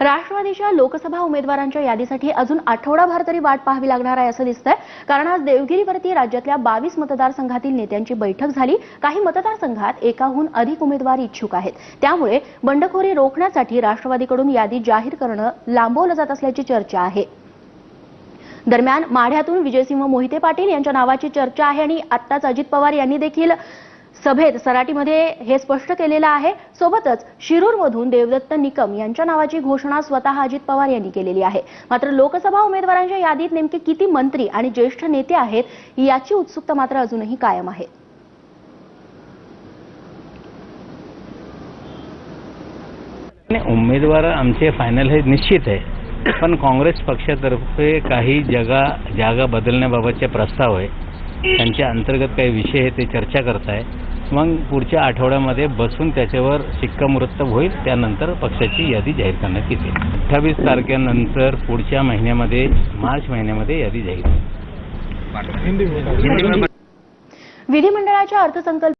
राष्ट्रवादीच्या लोकसभा उमेदवारांच्या यादीसाठी अजून आठवडाभर तरी वाट पाहावी लागणार आहे असं दिसतंय. कारण आज देवगिरीवरती राज्यातल्या बावीस मतदारसंघातील नेत्यांची बैठक झाली. काही मतदारसंघात एकाहून अधिक उमेदवार इच्छुक आहेत. त्यामुळे बंडखोरी रोखण्यासाठी राष्ट्रवादीकडून यादी जाहीर करणं लांबवलं जात असल्याची चर्चा आहे. दरम्यान माढ्यातून विजयसिंह मोहिते पाटील यांच्या नावाची चर्चा आहे आणि आत्ताच अजित पवार यांनी देखील सभेत सराटीमध्ये हे स्पष्ट केलेलं आहे. सोबतच शिरूरमधून देवदत्त निकम यांच्या नावाची घोषणा स्वतः अजित पवार यांनी केलेली आहे. मात्र लोकसभा उमेदवारांच्या यादीत नेमके किती मंत्री आणि ज्येष्ठ नेते आहेत याची उत्सुकता मात्र अजूनही कायम आहे. उमेदवार आमचे फायनल हे निश्चित आहे. पण काँग्रेस पक्षातर्फे काही जगा जागा बदलण्याबाबतचे प्रस्ताव आहे. त्यांच्या अंतर्गत काही विषय आहे ते चर्चा करताय. मग पुढच्या आठवड्यामध्ये बसून त्याच्यावर शिक्कामोर्तब होईल त्यानंतर पक्षाची यादी जाहीर करण्यात येते. अठ्ठावीस तारखेनंतर पुढच्या महिन्यामध्ये मार्च महिन्यामध्ये यादी जाहीर होईल. विधिमंडळाच्या अर्थसंकल्प